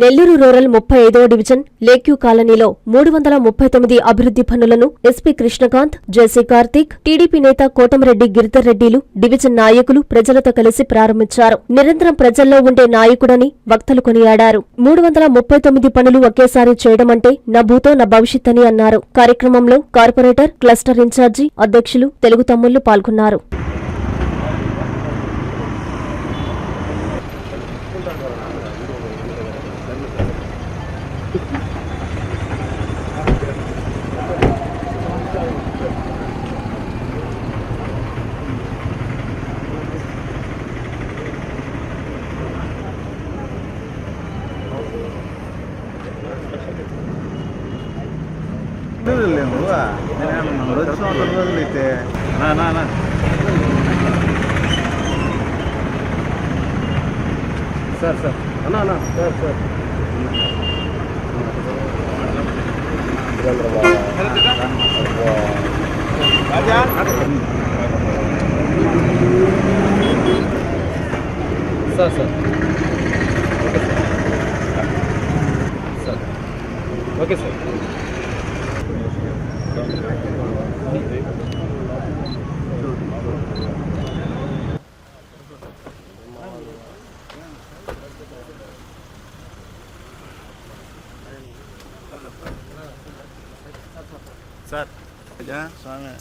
Nellore rural ముప్పై ఐదవ division లేక్యూ కాలనీలో మూడు వందల ముప్పై తొమ్మిది అభివృద్ధి పనులను SP Krishnakanth JC Karthik TDP నేత కోటమిరెడ్డి గిరిధర్ రెడ్డిలు డివిజన్ నాయకులు ప్రజలతో కలిసి ప్రారంభించారు. నిరంతరం ప్రజల్లో ఉండే నాయకుడని వక్తలు కొనియాడారు. మూడు వందల ముప్పై తొమ్మిది పనులు ఒకేసారి చేయడమంటే నా భూతో నా భవిష్యత్ అని అన్నారు. కార్యక్రమంలో కార్పొరేటర్ క్లస్టర్ ఇన్ఛార్జి అధ్యక్షులు తెలుగు తమ్ముళ్ళు పాల్గొన్నారు. లేవు నేను రోజు సంవత్సరం రోజులైతే నా నా నా. Sir sir. అన్నా అన్నా sir sir. Sir sir. Sir. Okay sir. Sir స్వామి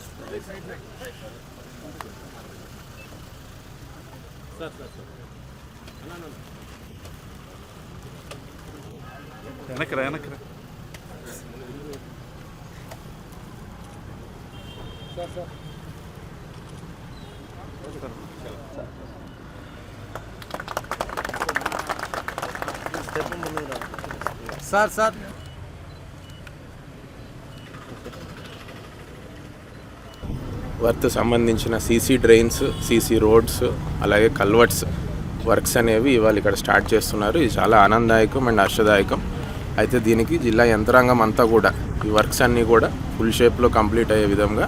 వెనకరా వెనకరా Sir sir. Worth సంబంధించిన సీసీ డ్రైన్స్ సీసీ రోడ్స్ అలాగే కల్వర్ట్స్ వర్క్స్ అనేవి ఇవాళ ఇక్కడ స్టార్ట్ చేస్తున్నారు. ఇది చాలా ఆనందదాయకం అండ్ హర్షదాయకం. అయితే దీనికి జిల్లా యంత్రాంగం అంతా కూడా ఈ వర్క్స్ అన్నీ కూడా ఫుల్ షేప్లో కంప్లీట్ అయ్యే విధంగా